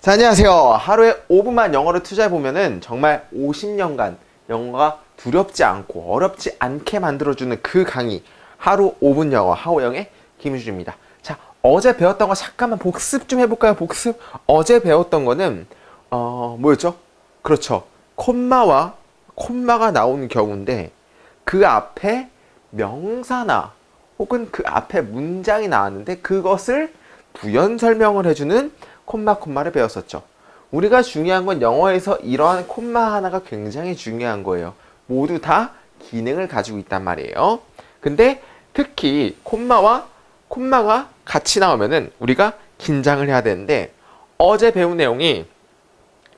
자, 안녕하세요. 하루에 5분만 영어를 투자해보면은 정말 50년간 영어가 두렵지 않고 어렵지 않게 만들어주는 그 강의. 하루 5분 영어 하호영의 김유주입니다. 자, 어제 배웠던 거 잠깐만 복습 좀 해볼까요? 복습. 어제 배웠던 거는, 어, 뭐였죠? 그렇죠. 콤마와 콤마가 나오는 경우인데 그 앞에 명사나 혹은 그 앞에 문장이 나왔는데 그것을 부연 설명을 해주는 콤마 콤마를 배웠었죠. 우리가 중요한 건 영어에서 이러한 콤마 하나가 굉장히 중요한 거예요. 모두 다 기능을 가지고 있단 말이에요. 근데 특히 콤마와 콤마가 같이 나오면은 우리가 긴장을 해야 되는데 어제 배운 내용이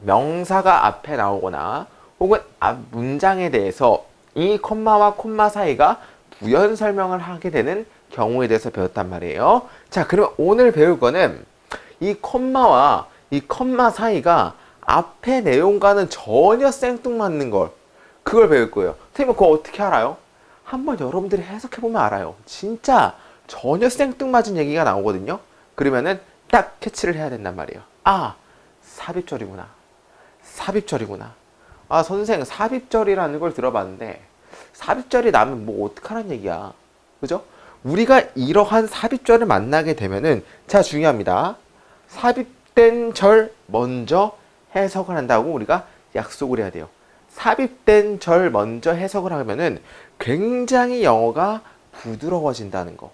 명사가 앞에 나오거나 혹은 앞 문장에 대해서 이 콤마와 콤마 사이가 부연 설명을 하게 되는 경우에 대해서 배웠단 말이에요. 자, 그러면 오늘 배울 거는 이 콤마와 이 콤마 사이가 앞의 내용과는 전혀 생뚱맞는 걸 그걸 배울 거예요. 선생님 그거 어떻게 알아요? 한번 여러분들이 해석해 보면 알아요. 진짜 전혀 생뚱맞은 얘기가 나오거든요. 그러면은 딱 캐치를 해야 된단 말이에요. 아, 삽입절이구나. 삽입절이구나. 아, 선생 삽입절이라는 걸 들어봤는데 삽입절이 나면 뭐 어떡하란 얘기야. 그죠? 우리가 이러한 삽입절을 만나게 되면은 자 중요합니다. 삽입된 절 먼저 해석을 한다고 우리가 약속을 해야 돼요. 삽입된 절 먼저 해석을 하면은 굉장히 영어가 부드러워진다는 거.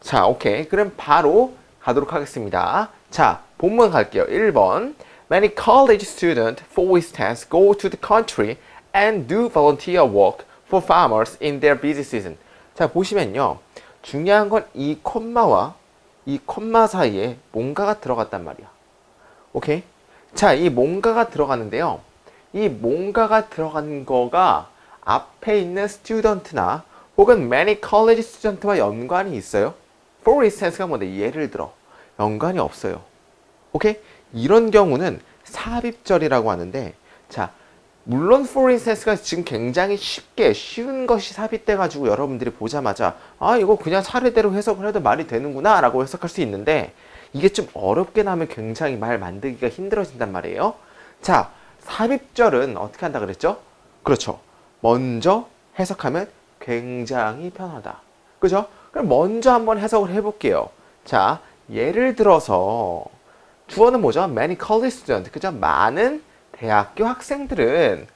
자, 오케이. 그럼 바로 가도록 하겠습니다. 자, 본문 갈게요. 1번. Many college students for instance go to the country and do volunteer work for farmers in their busy season. 자, 보시면요. 중요한 건 이 콤마와 이 콤마 사이에 뭔가가 들어갔단 말이야. 오케이? 자, 이 뭔가가 들어갔는데요. 이 뭔가가 들어간 거가 앞에 있는 스튜던트나 혹은 many college student와 연관이 있어요. For instance가 뭔데? 예를 들어. 연관이 없어요. 오케이? 이런 경우는 삽입절이라고 하는데, 자, 물론 instance가 지금 굉장히 쉽게 쉬운 것이 삽입돼 가지고 여러분들이 보자마자 아 이거 그냥 차례대로 해석을 해도 말이 되는구나 라고 해석할 수 있는데 이게 좀 어렵게 나면 굉장히 말 만들기가 힘들어진단 말이에요 자 삽입절은 어떻게 한다 그랬죠? 그렇죠 먼저 해석하면 굉장히 편하다 그죠? 그럼 먼저 한번 해석을 해볼게요 자 예를 들어서 주어는 뭐죠? Many college student 그죠? 많은 대학교 학생들은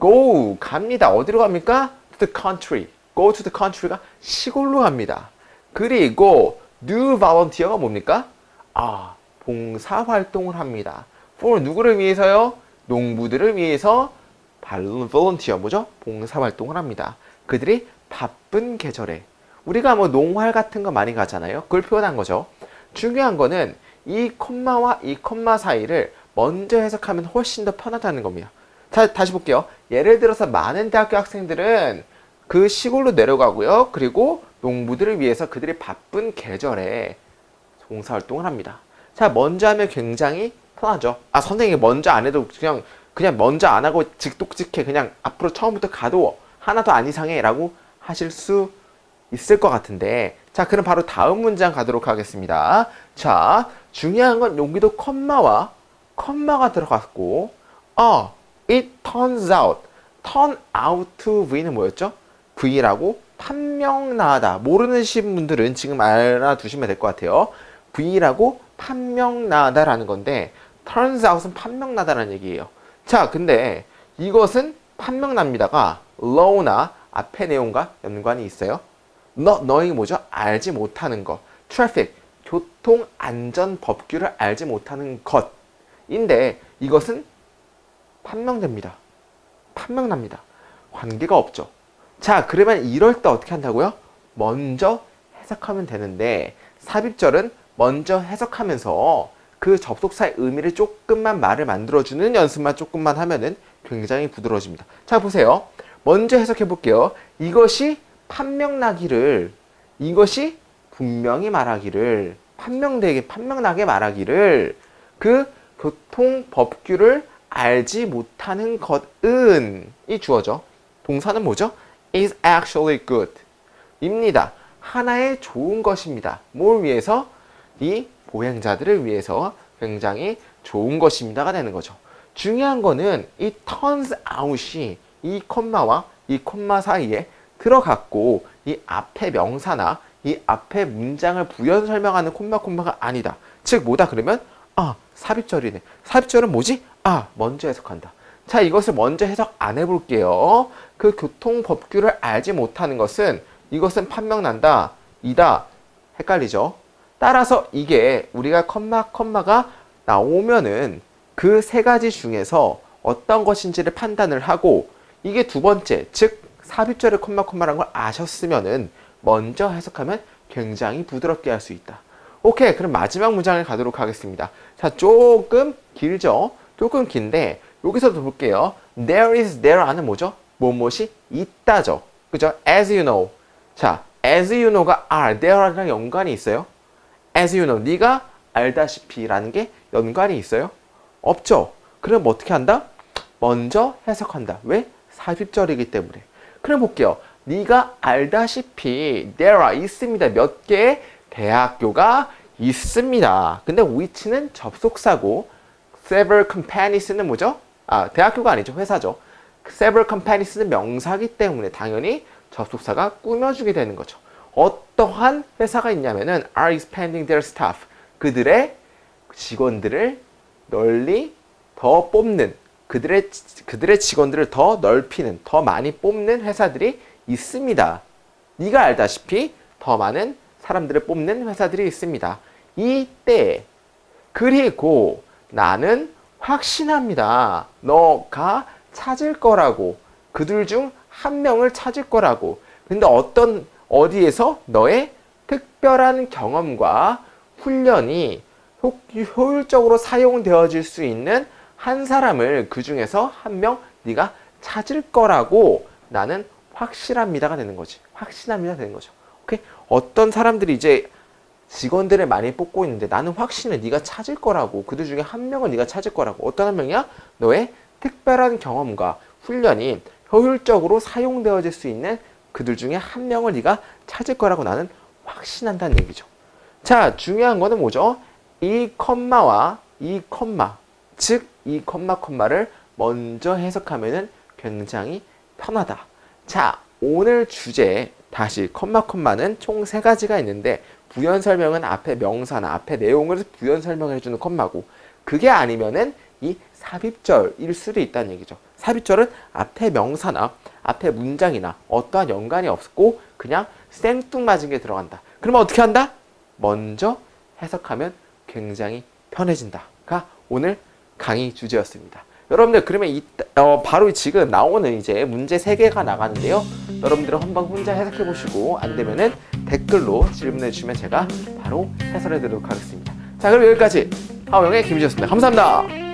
go 갑니다. 어디로 갑니까? To the country. go to the country가 시골로 갑니다. 그리고 do volunteer가 뭡니까? 아, 봉사 활동을 합니다. for 누구를 위해서요? 농부들을 위해서 volunteer 뭐죠? 봉사 활동을 합니다. 그들이 바쁜 계절에 우리가 뭐 농활 같은 거 많이 가잖아요. 그걸 표현한 거죠. 중요한 거는 이 콤마와 이 콤마 사이를 먼저 해석하면 훨씬 더 편하다는 겁니다. 자, 다시 볼게요. 예를 들어서 많은 대학교 학생들은 그 시골로 내려가고요. 그리고 농부들을 위해서 그들이 바쁜 계절에 봉사활동을 합니다. 자, 먼저 하면 굉장히 편하죠. 아, 선생님이 먼저 안 해도 그냥, 그냥 먼저 안 하고 직독직해. 그냥 앞으로 처음부터 가도 하나도 안 이상해. 라고 하실 수 있을 것 같은데. 자, 그럼 바로 다음 문장 가도록 하겠습니다. 자, 중요한 건 여기도 컴마와 컴마가 들어갔고, 어, it turns out. turn out v는 뭐였죠? v라고 판명나다. 모르시는 분들은 지금 알아두시면 될 것 같아요. v라고 판명나다라는 건데, turns out은 판명나다라는 얘기예요. 자, 근데 이것은 판명납니다가 low나 앞의 내용과 연관이 있어요. 너, 너희 뭐죠? 알지 못하는 것. traffic, 교통 안전 법규를 알지 못하는 것. 인데 이것은 판명됩니다. 판명납니다. 관계가 없죠. 자, 그러면 이럴 때 어떻게 한다고요? 먼저 해석하면 되는데 삽입절은 먼저 해석하면서 그 접속사의 의미를 조금만 말을 만들어주는 연습만 조금만 하면은 굉장히 부드러워집니다. 자, 보세요. 먼저 해석해 볼게요. 이것이 판명나기를, 이것이 분명히 말하기를, 판명되게, 판명나게 말하기를, 그 교통 법규를 알지 못하는 것은 이 주어죠. 동사는 뭐죠? is actually good. 입니다. 하나의 좋은 것입니다. 뭘 위해서? 이 보행자들을 위해서 굉장히 좋은 것입니다가 되는 거죠. 중요한 거는 이 turns out이 이 콤마와 이 콤마 사이에 들어갔고 이 앞에 명사나 이 앞에 문장을 부연 설명하는 콤마 콤마가 아니다. 즉 뭐다 그러면 아 삽입절이네. 삽입절은 뭐지? 아 먼저 해석한다. 자 이것을 먼저 해석 안 해볼게요. 그 교통 법규를 알지 못하는 것은 이것은 판명난다. 이다. 헷갈리죠? 따라서 이게 우리가 컴마 컴마가 나오면은 그 세 가지 중에서 어떤 것인지를 판단을 하고 이게 두 번째 즉 삽입절의 콤마 콤마라는 걸 아셨으면은 먼저 해석하면 굉장히 부드럽게 할 수 있다. 오케이 그럼 마지막 문장을 가도록 하겠습니다. 자 조금 길죠? 조금 긴데 여기서도 볼게요. There is there안은 뭐죠? 무엇이 있다죠. 그죠? As you know. 자, as you know가 are, there랑 연관이 있어요? as you know, 네가 알다시피라는 게 연관이 있어요? 없죠. 그럼 어떻게 한다? 먼저 해석한다. 왜? 삽입절이기 때문에. 그럼 볼게요. 네가 알다시피 there are 있습니다. 몇 개의 대학교가 있습니다. 근데 which는 접속사고 several companies는 뭐죠? 아, 대학교가 아니죠. 회사죠. several companies는 명사기 때문에 당연히 접속사가 꾸며주게 되는 거죠. 어떠한 회사가 있냐면은 are expanding their staff. 그들의 직원들을 널리 더 뽑는 그들의 그들의 직원들을 더 넓히는 더 많이 뽑는 회사들이 있습니다. 네가 알다시피 더 많은 사람들을 뽑는 회사들이 있습니다. 이때 그리고 나는 확신합니다. 너가 찾을 거라고 그들 중 한 명을 찾을 거라고. 근데 어떤 어디에서 너의 특별한 경험과 훈련이 효- 효율적으로 사용되어질 수 있는 한 사람을 그 중에서 한 명 네가 찾을 거라고 나는 확실합니다가 되는 거지. 확신합니다 되는 거죠. 오케이? 어떤 사람들이 이제 직원들을 많이 뽑고 있는데 나는 확신해 네가 찾을 거라고 그들 중에 한 명은 네가 찾을 거라고 어떤 한 명이야? 너의 특별한 경험과 훈련이 효율적으로 사용되어질 수 있는 그들 중에 한 명을 네가 찾을 거라고 나는 확신한다는 얘기죠. 자, 중요한 거는 뭐죠? 이 컴마와 이 컴마, 즉 이 컴마 컴마를 먼저 해석하면은 굉장히 편하다. 자, 오늘 주제 다시 컴마 컴마는 총 세 가지가 있는데 부연 설명은 앞에 명사나 앞에 내용을 부연 설명해 주는 컴마고 그게 아니면은 이 삽입절일 수도 있다는 얘기죠. 삽입절은 앞에 명사나 앞에 문장이나 어떠한 연관이 없고 그냥 생뚱맞은 게 들어간다. 그러면 어떻게 한다? 먼저 해석하면 굉장히 편해진다가 오늘 강의 주제였습니다. 여러분들 그러면 이, 어, 바로 지금 나오는 이제 문제 3개가 나가는데요. 여러분들은 한번 혼자 해석해 보시고 안 되면은 댓글로 질문해 주시면 제가 바로 해설해 드리도록 하겠습니다. 자 그럼 여기까지 하우영의 김지였습니다. 감사합니다.